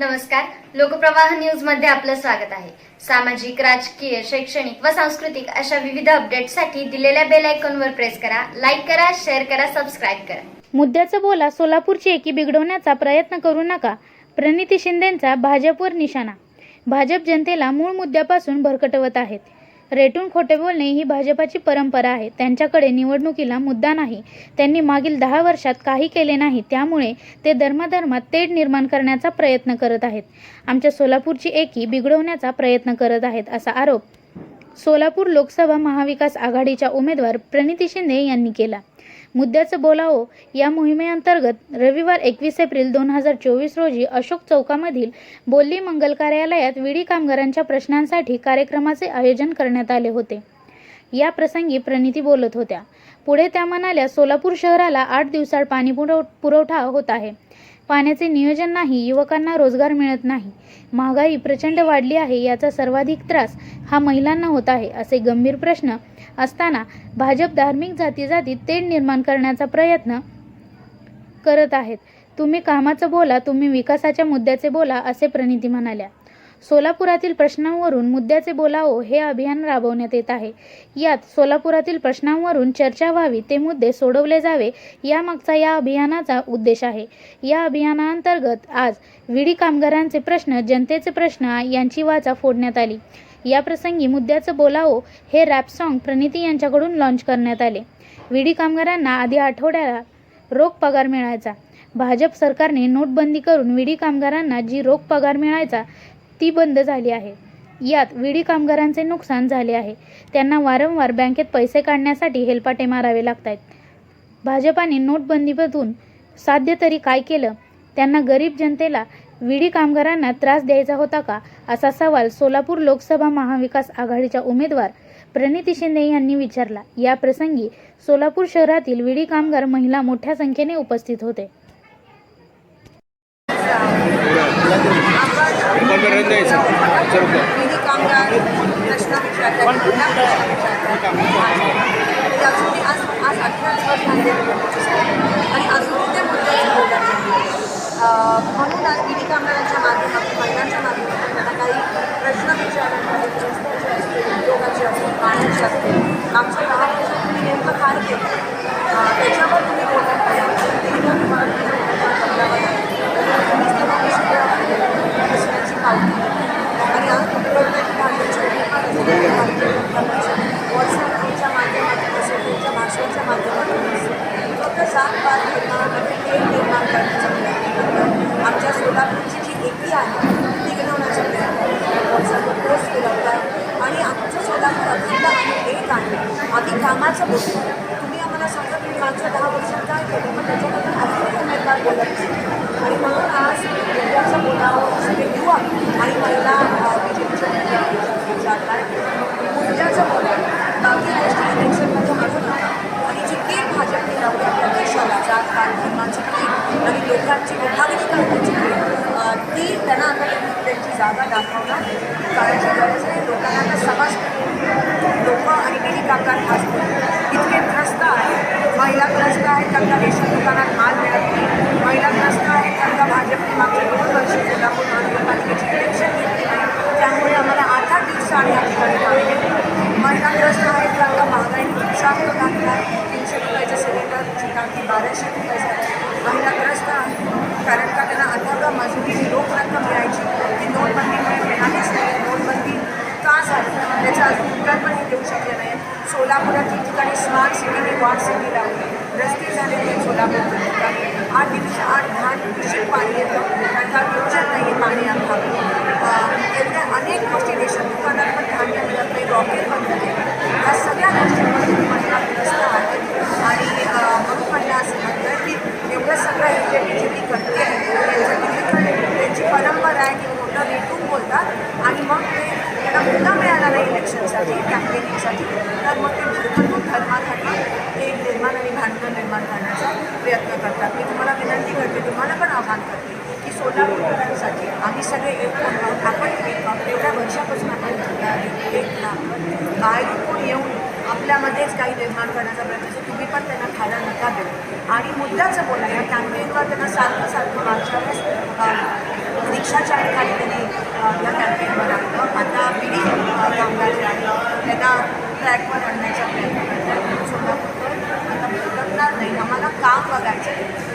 नमस्कार. लोकप्रवाह न्यूजमध्ये आपलं स्वागत आहे. सामाजिक राजकीय शैक्षणिक व सांस्कृतिक अशा विविध अपडेटसाठी दिलेल्या बेल आयकॉनवर प्रेस करा लाईक करा शेअर करा सबस्क्राईब करा. मुद्द्याचं बोला सोलापूरची एकी बिघडवण्याचा प्रयत्न करू नका. प्रणिती शिंदेंचा भाजपवर निशाणा. भाजप जनतेला मूळ मुद्द्यापासून भरकटवत आहेत. रेटून खोटे बोलणे ही भाजपाची परंपरा आहे. त्यांच्याकडे निवडणुकीला मुद्दा नाही. त्यांनी मागील दहा वर्षात काही केले नाही. त्यामुळे ते धर्माधर्मात तेढ निर्माण करण्याचा प्रयत्न करत आहेत. आमच्या सोलापूरची एकी बिघडवण्याचा प्रयत्न करत आहेत असा आरोप सोलापूर लोकसभा महाविकास आघाडीच्या उमेदवार प्रणिती शिंदे यांनी केला. मुद्द्याचं बोलावं या मोहिमेअंतर्गत रविवार एकवीस एप्रिल दोन हजार चोवीस रोजी अशोक चौकामधील बोल्ली मंगल कार्यालयात विडी कामगारांच्या प्रश्नांसाठी कार्यक्रमाचे आयोजन करण्यात आले होते. या प्रसंगी प्रणिती बोलत होत्या. पुढे त्या म्हणाल्या सोलापूर शहराला आठ दिवसाड पाणी पुरव पुरवठा होत आहे. पाण्याचे नियोजन नाही युवकांना रोजगार मिळत नाही. महागाई प्रचंड वाढली आहे याचा सर्वाधिक त्रास हा महिलांना होत आहे असे गंभीर प्रश्न असताना भाजप धार्मिक जाती जातीत तेढ निर्माण करण्याचा प्रयत्न करत आहेत. तुम्ही कामाचं बोला तुम्ही विकासाच्या मुद्द्याचे बोला असे प्रणिती म्हणाल्या. सोलापुरातील प्रश्नांवरून मुद्द्याचे बोलावो हे अभियान राबवण्यात येत आहे. यात सोलापुरातील प्रश्नांवरून चर्चा व्हावी ते मुद्दे सोडवले जावे यामागचा या अभियानाचा उद्देश आहे. या अभियानाअंतर्गत आज विडी कामगारांचे प्रश्न जनतेचे प्रश्न यांची वाचा फोडण्यात आली. या प्रसंगी मुद्द्याचं बोलावो हे रॅप सॉन्ग प्रणिती यांच्याकडून लॉन्च करण्यात आले. विडी कामगारांना आधी आठवड्याला रोख पगार मिळायचा. भाजप सरकारने नोटबंदी करून विडी कामगारांना जी रोख पगार मिळायचा ती बंद झाली आहे. यात विडी कामगारांचे नुकसान झाले आहे. त्यांना वारंवार बँकेत पैसे काढण्यासाठी हेलपाटे मारावे लागत आहेत भाजपाने नोटबंदीमधून साध्य तरी काय केलं? त्यांना गरीब जनतेला विडी कामगारांना त्रास द्यायचा होता का? असा सवाल सोलापूर लोकसभा महाविकास आघाडीच्या उमेदवार प्रणिती शिंदे यांनी विचारला. या प्रसंगी सोलापूर शहरातील विडी कामगार महिला मोठ्या संख्येने उपस्थित होते बरोबर द्यायचं चौक विधी कामगार प्रश्न विचारतात महिला प्रश्न विचारतात ते अजूनही आज आज अठरा दिवस झाले. आणि अजूनही ते मुद्द्याचं बोलत म्हणून आज विधी कामगारांच्या माध्यमातून महिलांच्या माध्यमातून त्यांना काही प्रश्न विचारण्यात रस्त्याचे असतील उद्योगाचे असतील पाण्याचे असतील आमच्या दहा तुम्ही नेमकं काय केलं त्याच्या त्याच्यावर तुम्ही बोलत नाही तेव्हा तुम्हाला तुमच्या मुद्द्यावर बदलावा लागेल. तुम्हीच तेव्हा विषय प्रश्नाची पावती आणि आज व्हॉट्सअपच्या माध्यमातून असेल त्यांच्या भाषणाच्या माध्यमातून असेल फक्त जात पात निर्माण ते निर्माण करण्याचा प्रयत्न करतात कोल्हापूरची सोलापूरची जी एकी आहे ती घडवण्याचा प्रयत्न करतात व्हॉट्सअपवर पोस्ट केलं आणि आमचं सोलापूर अखंड आणि एक आहे आम्ही कामाचं बोलतो तुम्ही आम्हाला सांगा तुम्ही मागच्या दहा वर्षात काय केलं पण त्याच्याबद्दल अजूनही उमेदवार बोलत आणि म्हणून आज मुद्द्याचं बोलावं सगळे युवक आणि महिला बी जे पीच्या मुद्द्याचं बोलावं बाकी गोष्टी इलेक्शनमध्ये मागत नका आणि जी कीड भाजपने लावली आपल्या देशाला जात पात धर्माची कीड आणि लोकांची विभागणी करण्याची कीड अं, ती त्यांना आता त्यांनी त्यांची जागा दाखवणार. करायची गरज आहे लोकांना आता समाज लोक आणि विधी कामगार खास इतके त्रस्त आहेत. महिला त्रस्त आहेत त्यांना रेशन दुकानात माल मिळत नाही महिला त्रस्त आहेत त्यांना भाजपने मागच्या दोन वर्ष सोलापूर महानगरपालिकेची इलेक्शन घेतली नाही त्यामुळे आम्हाला आठ आठ दिवसाआधी या ठिकाणी पाणी मिळतं महिला त्रस्त आहेत त्यांना महागाईने उत्साह घातला तीनशे रुपयाच्या सिलेंडरची टाकी बाराशे रुपये झाली महिला त्रस्त आहेत कारण का त्यांना आठवडा मजुरीची रोख रक्कम मिळायची ती नोटबंदीमुळे मिळालीच नाही नोटबंदी का झाली त्याचं अजून उत्तर पण हे देऊ शकले नाही सोलापुरात ठिकाणी स्मार्ट सिटी वॉर्ड सिटी लावली. रस्ते झालेले सोलापूर आठ दिवस आठ दहा दिवशी पाणी येतं. कारण का योजन नाही पाणी अभावी एवढ्या अनेक गोष्टी देशात दुकानात पण धान्य मिळत नाही रॉकेट पण आहे या सगळ्या गोष्टींमध्ये म्हणजे महिला ग्रस्त आहे. आणि म्हणून म्हणलं असं म्हणतं की एवढं सगळं हे जे बीजेपी करते. त्यांच्या त्यांची परंपरा आहे की मोठं रेटून बोलतात. आणि मग ते रिॲक्शनसाठी कॅम्पेनिंगसाठी तर मग ते दुर्घटून धर्मासाठी एक निर्माण आणि भांडणं निर्माण करण्याचा प्रयत्न करतात. मी तुम्हाला विनंती करते तुम्हाला पण आव्हान करते की सोलापूरकरांसाठी आम्ही सगळे एक होऊन आपण एवढ्या वर्षापासून आपण एक बाहेर कोण येऊन आपल्यामध्येच काही निर्माण करण्याचा प्रयत्न तुम्ही पण त्यांना खायला नका देऊ. आणि मुद्द्याचं बोलणं या कॅम्पेनवर त्यांना सारखं सारखं मागच्या वेळेस रिक्षाच्या खाली त्यांनी